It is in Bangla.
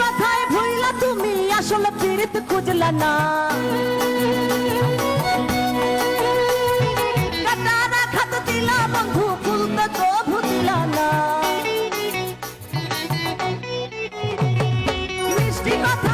কথায় ভুইলা তুমি আসলে পীড়িত খুঁজলা না। Viva Praga!